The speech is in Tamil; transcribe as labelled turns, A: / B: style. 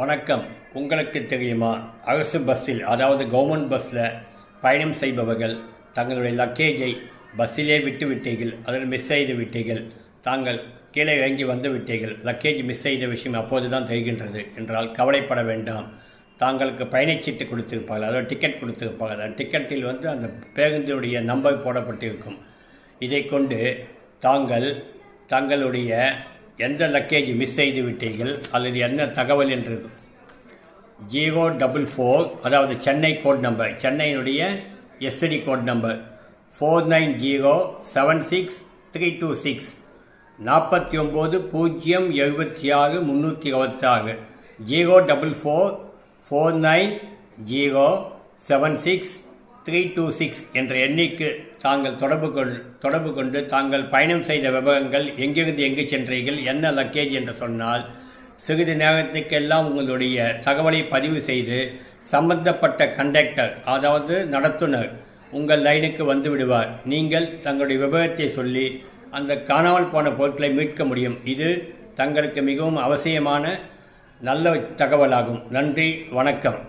A: வணக்கம். உங்களுக்கு தெரியுமா? அரசு பஸ்ஸில் அதாவது கவர்மெண்ட் பஸ்ஸில் பயணம் செய்பவர்கள் தங்களுடைய லக்கேஜை பஸ்ஸிலே விட்டு விட்டீர்கள் அதில் மிஸ் செய்து விட்டீர்கள் தாங்கள் கீழே இறங்கி வந்து விட்டீர்கள் லக்கேஜ் மிஸ் செய்த விஷயம் அப்போது தான் தெரிகின்றது என்றால் கவலைப்பட வேண்டாம். தாங்களுக்கு பயணச்சீட்டு கொடுத்திருப்பார்கள் அதாவது டிக்கெட் கொடுத்திருப்பார்கள். அந்த டிக்கெட்டில் வந்து அந்த பேருந்தினுடைய நம்பர் போடப்பட்டிருக்கும். இதை கொண்டு தாங்கள் தங்களுடைய எந்த லக்கேஜ் மிஸ் செய்து விட்டீர்கள்? அல்லது என்ன தகவல் என்று? ஜீரோ டபுள் ஃபோர் அதாவது Chennai code number சென்னையினுடைய STD code number four nine zero seven six three two six. நாற்பத்தி ஒம்பது பூஜ்ஜியம் எழுபத்தி ஆறு முந்நூற்றி இருபத்தாறு zero double four four nine zero seven six three two six என்ற எண்ணிக்கு தாங்கள் தொடர்பு கொள் தொடர்பு கொண்டு தாங்கள் பயணம் செய்த விவரங்கள் எங்கிருந்து எங்கு சென்றீர்கள் என்ன லக்கேஜ் என்று சொன்னால் சிறிது நேரத்துக்கெல்லாம் உங்களுடைய தகவலை பதிவு செய்து சம்பந்தப்பட்ட கண்டக்டர் அதாவது நடத்துனர் உங்கள் லைனுக்கு வந்து விடுவார். நீங்கள் தங்களுடைய விவரத்தை சொல்லி அந்த காணாமல் போன பொருட்களை மீட்க முடியும். இது தங்களுக்கு மிகவும் அவசியமான நல்ல தகவலாகும். நன்றி வணக்கம்.